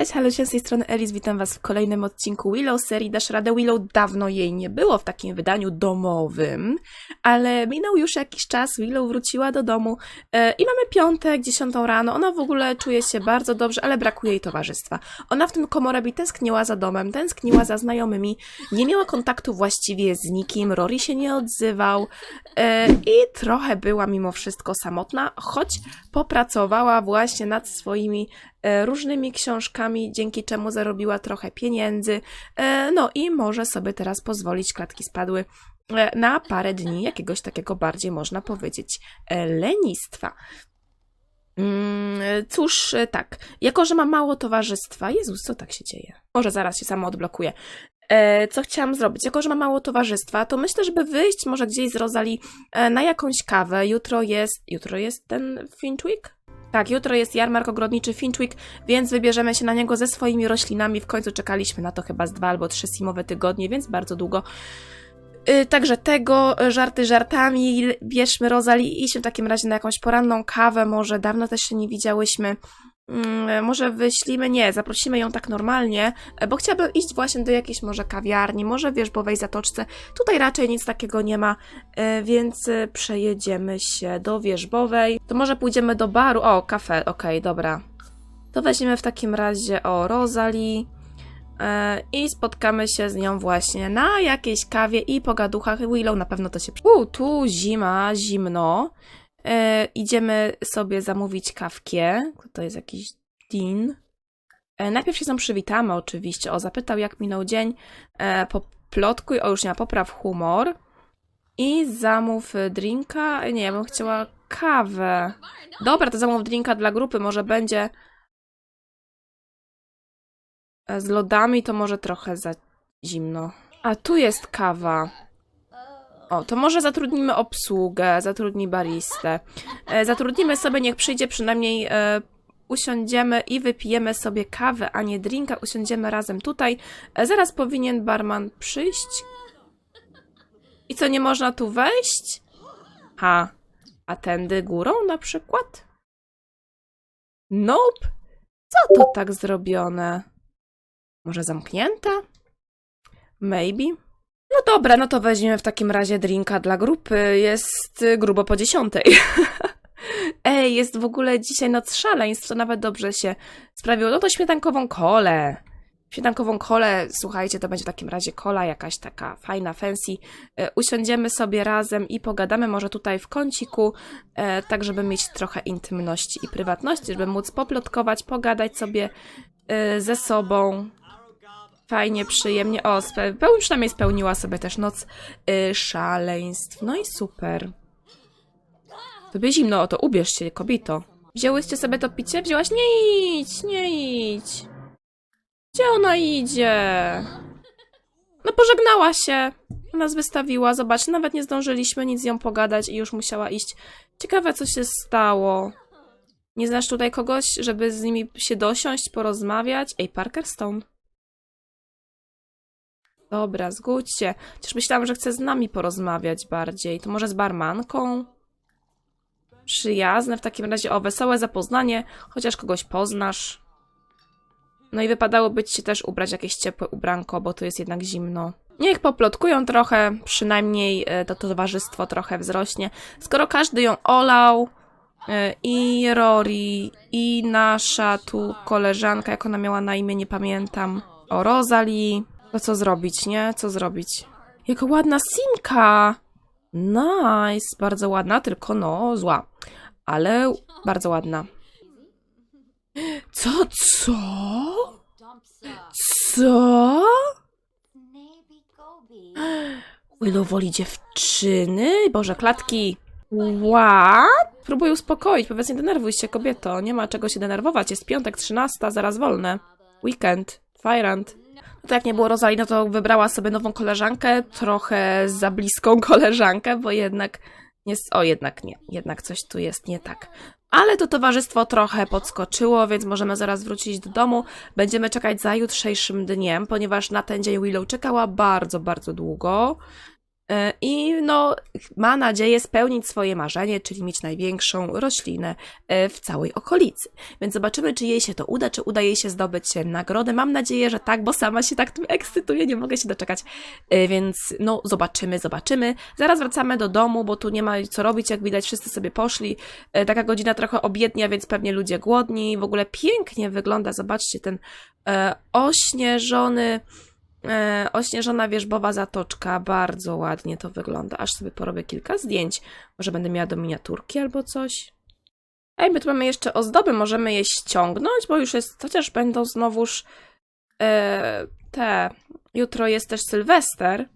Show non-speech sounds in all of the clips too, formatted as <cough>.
Cześć, halo, z tej strony Elis, witam was w kolejnym odcinku Willow serii Dasz Radę Willow. Dawno jej nie było w takim wydaniu domowym, ale minął już jakiś czas, Willow wróciła do domu e, i mamy piątek, dziesiątą rano, ona w ogóle czuje się bardzo dobrze, ale brakuje jej towarzystwa. Ona w tym Komorebi tęskniła za domem, tęskniła za znajomymi, nie miała kontaktu właściwie z nikim, Rory się nie odzywał e, i trochę była mimo wszystko samotna, choć popracowała właśnie nad swoimi różnymi książkami, dzięki czemu zarobiła trochę pieniędzy. E, No i może sobie teraz pozwolić, klatki spadły, e, na parę dni jakiegoś takiego bardziej, można powiedzieć, e, lenistwa. Mm, e, Cóż, e, tak, jako że ma mało towarzystwa, Jezus, co tak się dzieje? Może zaraz się samo odblokuje. E, Co chciałam zrobić? Jako, że ma mało towarzystwa, to myślę, żeby wyjść może gdzieś z Rozali e, na jakąś kawę. Jutro jest. Jutro jest ten Finchwick? Tak, jutro jest jarmark ogrodniczy Finchwick, więc wybierzemy się na niego ze swoimi roślinami. W końcu czekaliśmy na to chyba z dwa albo trzy simowe tygodnie, więc bardzo długo. Yy, także tego, y, żarty żartami, bierzmy Rozali i idźmy w takim razie na jakąś poranną kawę, może dawno też się nie widziałyśmy. Mm, może wyślimy, nie, zaprosimy ją tak normalnie, e, bo chciałabym iść właśnie do jakiejś może kawiarni, może wierzbowej zatoczce. Tutaj raczej nic takiego nie ma, e, więc e, przejedziemy się do wierzbowej. To może pójdziemy do baru. O, kafe, okej, dobra. To weźmiemy w takim razie o Rosalie e, i spotkamy się z nią właśnie na jakiejś kawie i pogaduchach. Willow na pewno to się... U, tu zima, zimno. E, idziemy sobie zamówić kawkę. To jest jakiś Dean. E, najpierw się z nią przywitamy oczywiście. O, zapytał jak minął dzień. E, poplotkuj, o już nie ma, popraw humor. I zamów drinka. Nie, ja bym chciała kawę. Dobra, to zamów drinka dla grupy. Może będzie e, z lodami, to może trochę za zimno. A tu jest kawa. O, to może zatrudnimy obsługę, zatrudnij baristę. E, zatrudnimy sobie, niech przyjdzie przynajmniej e, usiądziemy i wypijemy sobie kawę, a nie drinka. Usiądziemy razem tutaj. E, zaraz powinien barman przyjść. I co, nie można tu wejść? Ha, a tędy górą na przykład? Nope. Co to tak zrobione? Może zamknięte? Maybe. No dobra, no to weźmiemy w takim razie drinka dla grupy. Jest y, grubo po dziesiątej. <laughs> Ej, jest w ogóle dzisiaj noc szaleństw, to nawet dobrze się sprawiło. No to śmietankową kolę. Śmietankową kolę, słuchajcie, to będzie w takim razie kola jakaś taka fajna, fancy. E, Usiądziemy sobie razem i pogadamy może tutaj w kąciku, e, tak żeby mieć trochę intymności i prywatności, żeby móc poplotkować, pogadać sobie e, ze sobą. Fajnie, przyjemnie. O, spe- peł- przynajmniej spełniła sobie też noc y, szaleństw. No i super. Tobie zimno, o to ubierz się, kobito. Wzięłyście sobie to picie? Wzięłaś? Nie idź, nie idź. Gdzie ona idzie? No pożegnała się. Nas wystawiła, zobacz, nawet nie zdążyliśmy nic z nią pogadać i już musiała iść. Ciekawe, co się stało. Nie znasz tutaj kogoś, żeby z nimi się dosiąść, porozmawiać? Ej, Parker Stone. Dobra, zgódź się. Chociaż myślałam, że chce z nami porozmawiać bardziej. To może z barmanką? Przyjazne w takim razie. O, wesołe zapoznanie, chociaż kogoś poznasz. No i wypadałoby ci też ubrać jakieś ciepłe ubranko, bo tu jest jednak zimno. Niech poplotkują trochę, przynajmniej e, to towarzystwo trochę wzrośnie. Skoro każdy ją olał, e, i Rory, i nasza tu koleżanka, jak ona miała na imię, nie pamiętam, o Rosalie, to co zrobić, nie? Co zrobić? Jaka ładna simka! Nice, bardzo ładna, tylko no zła. Ale bardzo ładna. Co, co? Co? Willow woli dziewczyny? Boże, klatki. What? Próbuj uspokoić, powiedz nie denerwuj się, kobieto. Nie ma czego się denerwować. Jest piątek, 13, zaraz wolne. Weekend, Fajrant. No to jak nie było Rozali, no to wybrała sobie nową koleżankę, trochę za bliską <laughs> koleżankę, bo jednak jest, o jednak nie, jednak coś tu jest nie tak. Ale to towarzystwo trochę podskoczyło, więc możemy zaraz wrócić do domu. Będziemy czekać za jutrzejszym dniem, ponieważ na ten dzień Willow czekała bardzo, bardzo długo. E, I no, ma nadzieję spełnić swoje marzenie, czyli mieć największą roślinę e, w całej okolicy. Więc zobaczymy, czy jej się to uda, czy uda jej się zdobyć e, nagrodę. Mam nadzieję, że tak, bo sama się tak tym ekscytuję, nie mogę się doczekać. Więc no, zobaczymy, zobaczymy. Zaraz wracamy do domu, bo tu nie ma co robić, jak widać, wszyscy sobie poszli. Taka godzina trochę obiednia, więc pewnie ludzie głodni. W ogóle pięknie wygląda, zobaczcie, ten ośnieżony E, ośnieżona wierzbowa zatoczka, bardzo ładnie to wygląda. Aż sobie porobię kilka zdjęć. Może będę miała do miniaturki albo coś. Ej, my tu mamy jeszcze ozdoby, możemy je ściągnąć, bo już jest, chociaż będą znowuż e, te. Jutro jest też Sylwester,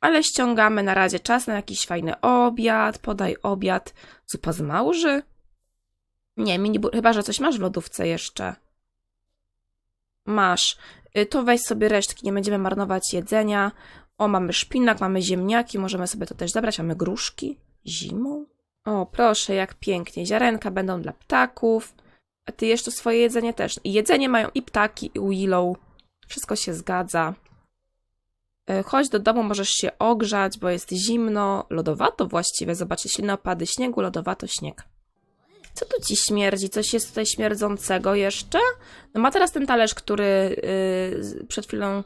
ale ściągamy na razie czas na jakiś fajny obiad. Podaj obiad. Zupa z małży? Nie, mini, chyba że coś masz w lodówce jeszcze. Masz. Y, To weź sobie resztki, nie będziemy marnować jedzenia. O, mamy szpinak, mamy ziemniaki, możemy sobie to też zabrać. Mamy gruszki zimą. O, proszę, jak pięknie. Ziarenka będą dla ptaków. A ty jeszcze swoje jedzenie też. I jedzenie mają i ptaki, i Willow. Wszystko się zgadza. Y, Chodź do domu, możesz się ogrzać, bo jest zimno. Lodowato właściwie. Zobaczcie, silne opady śniegu, lodowato śnieg. Co tu ci śmierdzi? Coś jest tutaj śmierdzącego jeszcze? No ma teraz ten talerz, który yy, przed chwilą,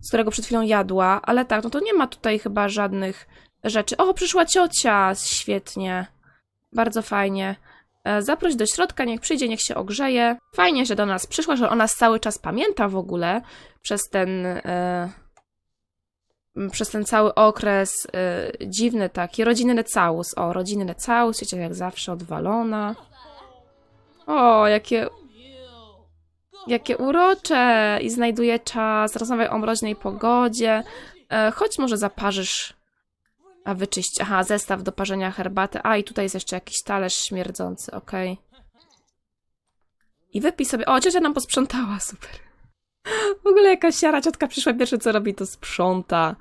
z którego przed chwilą jadła, ale tak, no to nie ma tutaj chyba żadnych rzeczy. O, przyszła ciocia! Świetnie. Bardzo fajnie. E, Zaproś do środka, niech przyjdzie, niech się ogrzeje. Fajnie, że do nas przyszła, że ona cały czas pamięta w ogóle przez ten. E, przez ten cały okres e, dziwny taki, rodzinny całus. O, rodzinny całus, ciocia jak zawsze odwalona. O, jakie Jakie urocze! I znajduje czas, rozmawiaj o mroźnej pogodzie. E, chodź może zaparzysz. A wyczyść. Aha, zestaw do parzenia herbaty. A, i tutaj jest jeszcze jakiś talerz śmierdzący, okej. I wypij sobie. O, ciocia nam posprzątała, super. W ogóle jakaś siara ciotka przyszła, pierwsze co robi, to sprząta.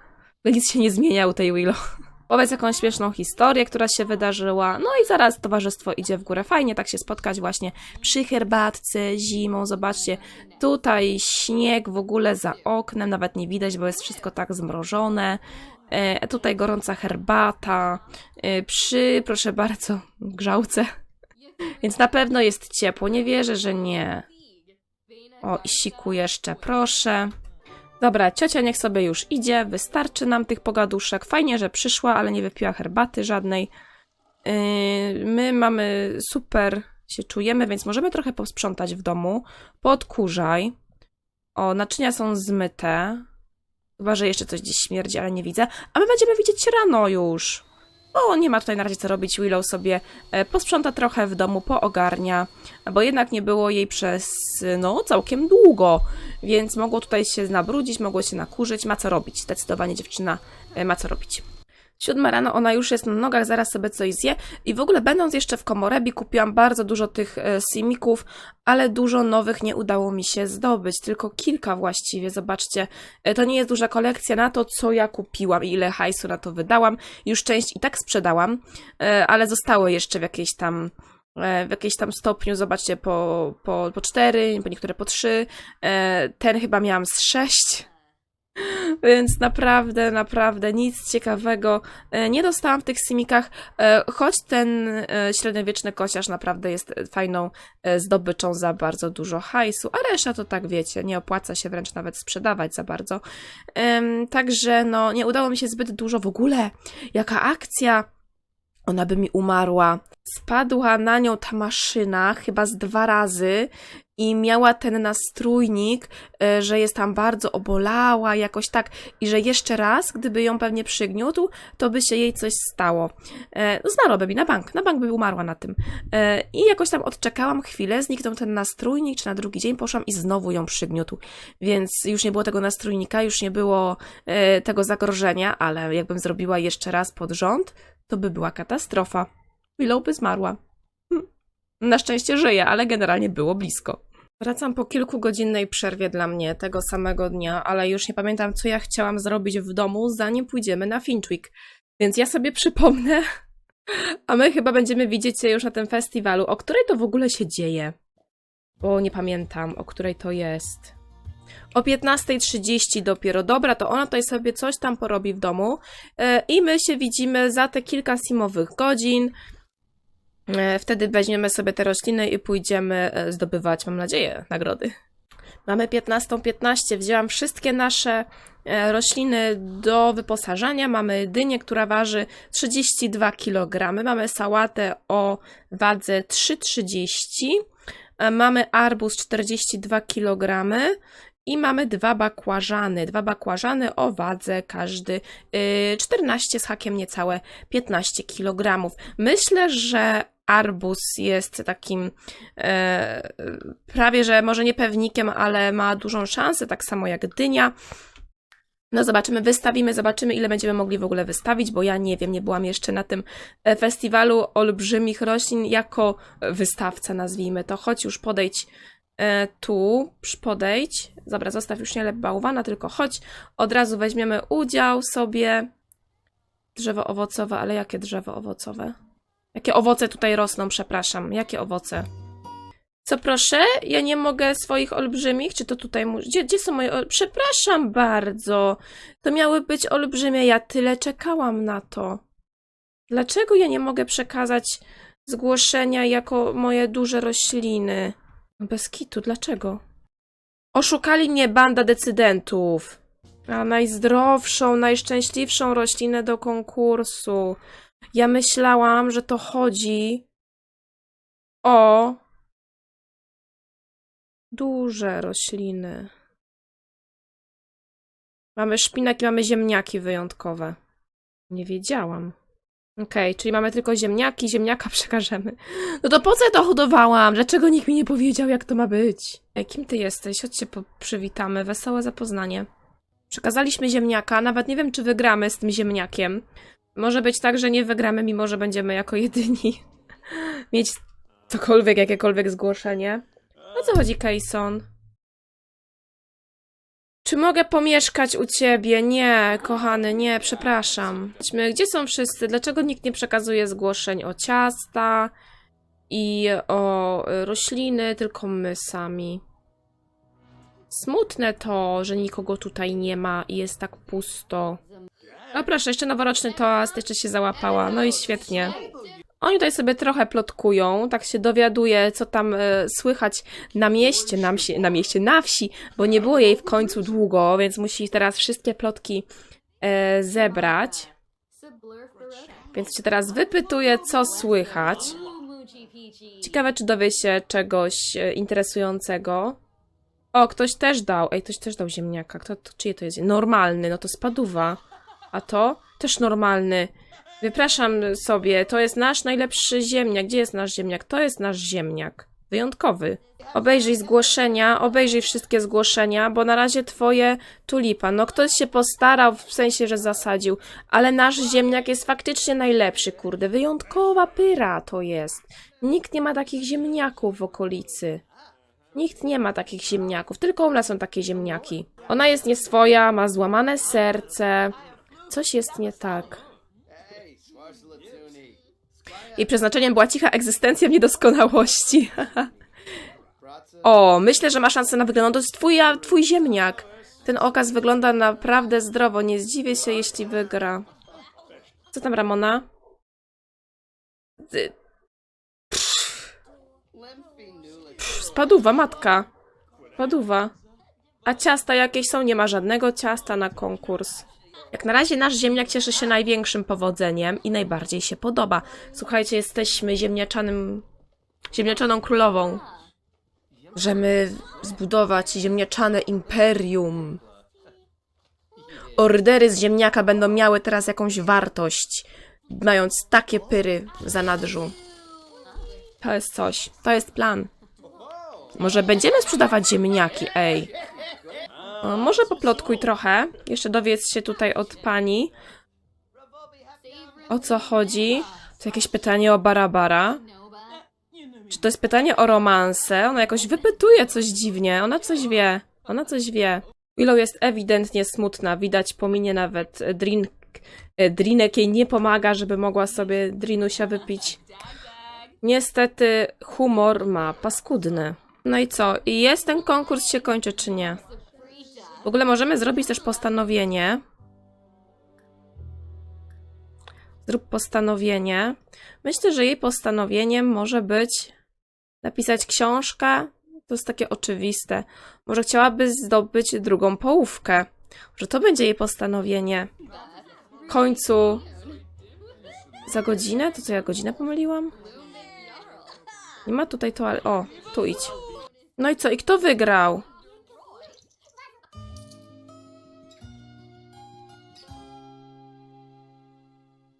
No nic się nie zmienia u tej Willow. Powiedz jakąś śmieszną historię, która się wydarzyła. No i zaraz towarzystwo idzie w górę. Fajnie tak się spotkać właśnie przy herbatce zimą. Zobaczcie, tutaj śnieg w ogóle za oknem, nawet nie widać, bo jest wszystko tak zmrożone. E, tutaj gorąca herbata. E, przy, proszę bardzo, grzałce. Więc na pewno jest ciepło. Nie wierzę, że nie. O, i siku jeszcze, proszę. Dobra, ciocia niech sobie już idzie, wystarczy nam tych pogaduszek. Fajnie, że przyszła, ale nie wypiła herbaty żadnej. Yy, my mamy super, się czujemy, więc możemy trochę posprzątać w domu. Podkurzaj. O, naczynia są zmyte. Chyba, że jeszcze coś gdzieś śmierdzi, ale nie widzę. A my będziemy widzieć rano już. O, nie ma tutaj na razie co robić. Willow sobie e, posprząta trochę w domu, poogarnia, bo jednak nie było jej przez, no, całkiem długo, więc mogło tutaj się nabrudzić, mogło się nakurzyć, ma co robić. Zdecydowanie dziewczyna e, ma co robić. Siódma rano, ona już jest na nogach, zaraz sobie coś zje. I w ogóle będąc jeszcze w Komorebi, kupiłam bardzo dużo tych e, simików, ale dużo nowych nie udało mi się zdobyć. Tylko kilka właściwie, zobaczcie. E, To nie jest duża kolekcja na to, co ja kupiłam i ile hajsu na to wydałam. Już część i tak sprzedałam, e, ale zostały jeszcze w jakiejś tam w jakiejś tam stopniu, zobaczcie, po, po, po cztery, po niektóre po trzy. Ten chyba miałam z sześć. Więc naprawdę, naprawdę nic ciekawego e, nie dostałam w tych simikach, e, choć ten e, średniowieczny kosiarz naprawdę jest fajną zdobyczą za bardzo dużo hajsu, a reszta to tak wiecie, nie opłaca się wręcz nawet sprzedawać za bardzo. Także no, nie udało mi się zbyt dużo w ogóle. Jaka akcja! Ona by mi umarła. Spadła na nią ta maszyna chyba z dwa razy i miała ten nastrójnik, e, że jest tam bardzo obolała, jakoś tak, i że jeszcze raz, gdyby ją pewnie przygniótł, to by się jej coś stało. E, No, mi na bank, na bank by umarła na tym. E, I jakoś tam odczekałam chwilę, zniknął ten nastrójnik, czy na drugi dzień poszłam i znowu ją przygniótł. Więc już nie było tego nastrójnika, już nie było tego zagrożenia, ale jakbym zrobiła jeszcze raz pod rząd, to by była katastrofa. Willow by zmarła. Hm. Na szczęście żyje, ale generalnie było blisko. Wracam po kilkugodzinnej przerwie dla mnie tego samego dnia, ale już nie pamiętam, co ja chciałam zrobić w domu, zanim pójdziemy na Finchwick. Więc ja sobie przypomnę, <laughs> a my chyba będziemy widzieć się już na tym festiwalu. O której to w ogóle się dzieje? Bo nie pamiętam, o której to jest. O 15.30 dopiero. Dobra, to ona tutaj sobie coś tam porobi w domu. E, I my się widzimy za te kilka simowych godzin. E, Wtedy weźmiemy sobie te rośliny i pójdziemy e, zdobywać, mam nadzieję, nagrody. Mamy 15.15. Wzięłam wszystkie nasze rośliny do wyposażania. Mamy dynię, która waży 32 kg. Mamy sałatę o wadze 3,30 E, Mamy arbuz 42 kg i mamy dwa bakłażany. Dwa bakłażany o wadze każdy y, 14 z hakiem niecałe 15 kg. Myślę, że arbuz jest takim e, prawie, że może nie pewnikiem, ale ma dużą szansę, tak samo jak dynia. No zobaczymy, wystawimy, zobaczymy ile będziemy mogli w ogóle wystawić, bo ja nie wiem, nie byłam jeszcze na tym e, festiwalu olbrzymich roślin jako wystawca, nazwijmy to. Chodź już, podejdź e, tu, podejdź. Dobra, zostaw już nie lep bałwana, tylko chodź. Od razu weźmiemy udział sobie. Drzewo owocowe, ale jakie drzewo owocowe? Jakie owoce tutaj rosną, przepraszam. Jakie owoce? Co proszę? Ja nie mogę swoich olbrzymich? Czy to tutaj. Gdzie, gdzie są moje... Przepraszam bardzo. To miały być olbrzymie. Ja tyle czekałam na to. Dlaczego ja nie mogę przekazać zgłoszenia jako moje duże rośliny? Bez kitu, dlaczego? Oszukali mnie banda decydentów. A najzdrowszą, najszczęśliwszą roślinę do konkursu. Ja myślałam, że to chodzi o duże rośliny. Mamy szpinak i mamy ziemniaki wyjątkowe. Nie wiedziałam. Okej, czyli mamy tylko ziemniaki, ziemniaka <laughs> przekażemy. No to po co ja to hodowałam? Dlaczego nikt mi nie powiedział, jak to ma być? Ej, kim ty jesteś? Chodź się przywitamy. Wesołe zapoznanie. Przekazaliśmy ziemniaka, nawet nie wiem, czy wygramy z tym ziemniakiem. Może być tak, że nie wygramy, mimo że będziemy jako jedyni <laughs> mieć cokolwiek, jakiekolwiek zgłoszenie. O co chodzi, Kayson? Czy mogę pomieszkać u ciebie? Nie, kochany, nie, przepraszam. Chodźmy, Gdzie są wszyscy? Dlaczego nikt nie przekazuje zgłoszeń o ciasta i o rośliny, tylko my sami? Smutne to, że nikogo tutaj nie ma i jest tak pusto. O proszę, jeszcze noworoczny toast, jeszcze się załapała. No i świetnie. Oni tutaj sobie trochę plotkują, tak się dowiaduje, co tam e, słychać na mieście, na, msie, na mieście, na wsi, bo nie było jej w końcu długo, więc musi teraz wszystkie plotki e, zebrać. Więc się teraz wypytuje, co słychać. Ciekawe, czy dowie się czegoś e, interesującego. O, ktoś też dał. Ej, ktoś też dał ziemniaka. Kto, to, czyje to jest? Normalny, no to spaduwa. A to? Też normalny. Wypraszam sobie, to jest nasz najlepszy ziemniak. Gdzie jest nasz ziemniak? To jest nasz ziemniak. Wyjątkowy. Obejrzyj zgłoszenia, obejrzyj wszystkie zgłoszenia, bo na razie twoje tulipa. No ktoś się postarał, w sensie, że zasadził, ale nasz ziemniak jest faktycznie najlepszy, kurde. Wyjątkowa pyra to jest. Nikt nie ma takich ziemniaków w okolicy. Nikt nie ma takich ziemniaków, tylko u nas są takie ziemniaki. Ona jest nieswoja, ma złamane serce. Coś jest nie tak. Jej przeznaczeniem była cicha egzystencja w niedoskonałości. <laughs> o, myślę, że ma szansę na wygraną. To jest twój, twój ziemniak. Ten okaz wygląda naprawdę zdrowo. Nie zdziwię się, jeśli wygra. Co tam, Ramona? Ty- Spaduwa, matka. Spaduwa. A ciasta jakieś są? Nie ma żadnego ciasta na konkurs. Jak na razie nasz ziemniak cieszy się największym powodzeniem i najbardziej się podoba. Słuchajcie, jesteśmy ziemniaczanym, ziemniaczaną królową. Możemy zbudować ziemniaczane imperium. Ordery z ziemniaka będą miały teraz jakąś wartość, mając takie pyry w zanadrzu. To jest coś. To jest plan. Może będziemy sprzedawać ziemniaki, ej. O, może poplotkuj trochę. Jeszcze dowiedz się tutaj od pani. O co chodzi? To jakieś pytanie o Barabara? Czy to jest pytanie o romanse? Ona jakoś wypytuje coś dziwnie. Ona coś wie. Ona coś wie. Willow jest ewidentnie smutna. Widać po minie nawet e, drink. e, Drinek jej nie pomaga, żeby mogła sobie drinusia wypić. Niestety humor ma paskudny. No i co? I jest ten konkurs się kończy, czy nie? W ogóle możemy zrobić też postanowienie. Zrób postanowienie. Myślę, że jej postanowieniem może być napisać książkę. To jest takie oczywiste. Może chciałaby zdobyć drugą połówkę. Że to będzie jej postanowienie. W końcu. Za godzinę? To co ja godzinę pomyliłam? Nie ma tutaj to, ale. O, tu idź. No i co? I kto wygrał?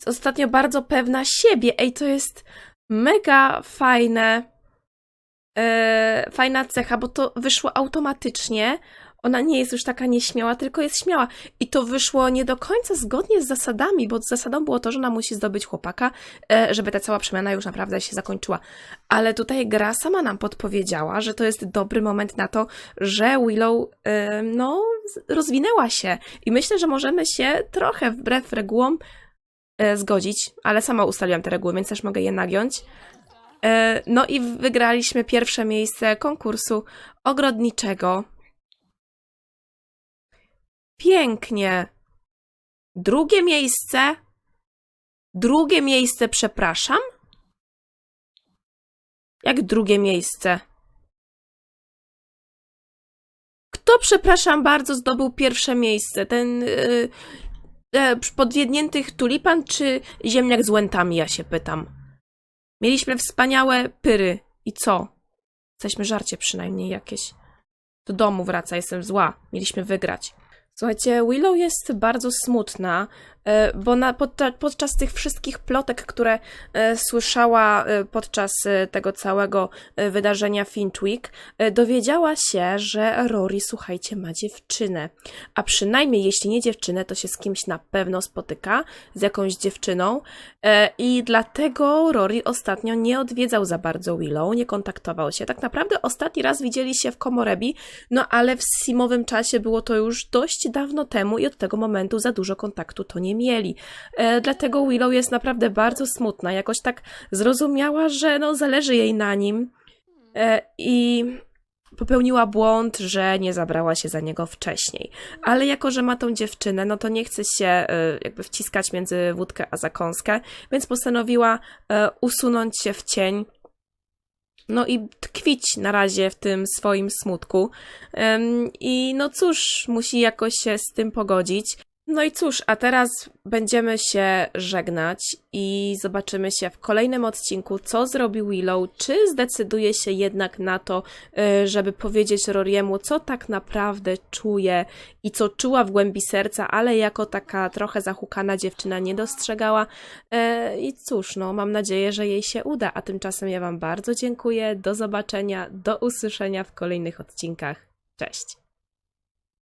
Jest ostatnio bardzo pewna siebie. Ej, to jest mega fajne. E, fajna cecha, bo to wyszło automatycznie. Ona nie jest już taka nieśmiała, tylko jest śmiała. I to wyszło nie do końca zgodnie z zasadami, bo zasadą było to, że ona musi zdobyć chłopaka, e, żeby ta cała przemiana już naprawdę się zakończyła. Ale tutaj gra sama nam podpowiedziała, że to jest dobry moment na to, że Willow, e, no, rozwinęła się. I myślę, że możemy się trochę wbrew regułom zgodzić, ale sama ustaliłam te reguły, więc też mogę je nagiąć. E, No i wygraliśmy pierwsze miejsce konkursu ogrodniczego. Pięknie. Drugie miejsce. Drugie miejsce, przepraszam. Jak drugie miejsce? Kto, przepraszam bardzo, zdobył pierwsze miejsce? Ten yy, e, podwiedniętych tulipan czy ziemniak z łętami, ja się pytam. Mieliśmy wspaniałe pyry. I co? Jesteśmy żarcie przynajmniej jakieś. Do domu wraca, jestem zła. Mieliśmy wygrać. Słuchajcie, Willow jest bardzo smutna, bo na, podca, podczas tych wszystkich plotek, które e, słyszała e, podczas e, tego całego e, wydarzenia Finchwick, e, dowiedziała się, że Rory, słuchajcie, ma dziewczynę. A przynajmniej jeśli nie dziewczynę, to się z kimś na pewno spotyka, z jakąś dziewczyną. E, I dlatego Rory ostatnio nie odwiedzał za bardzo Willow, nie kontaktował się. Tak naprawdę ostatni raz widzieli się w Komorebi, no ale w simowym czasie było to już dość dawno temu i od tego momentu za dużo kontaktu to nie mieli. E, dlatego Willow jest naprawdę bardzo smutna. Jakoś tak zrozumiała, że no zależy jej na nim e, i popełniła błąd, że nie zabrała się za niego wcześniej. Ale jako, że ma tą dziewczynę, no to nie chce się e, jakby wciskać między wódkę a zakąskę, więc postanowiła usunąć się w cień no i tkwić na razie w tym swoim smutku. I no cóż, musi jakoś się z tym pogodzić. No i cóż, a teraz będziemy się żegnać i zobaczymy się w kolejnym odcinku, co zrobi Willow, czy zdecyduje się jednak na to, y, żeby powiedzieć Roriemu, co tak naprawdę czuje i co czuła w głębi serca, ale jako taka trochę zahukana dziewczyna nie dostrzegała. E, I cóż, no, mam nadzieję, że jej się uda, a tymczasem ja Wam bardzo dziękuję. Do zobaczenia, do usłyszenia w kolejnych odcinkach. Cześć!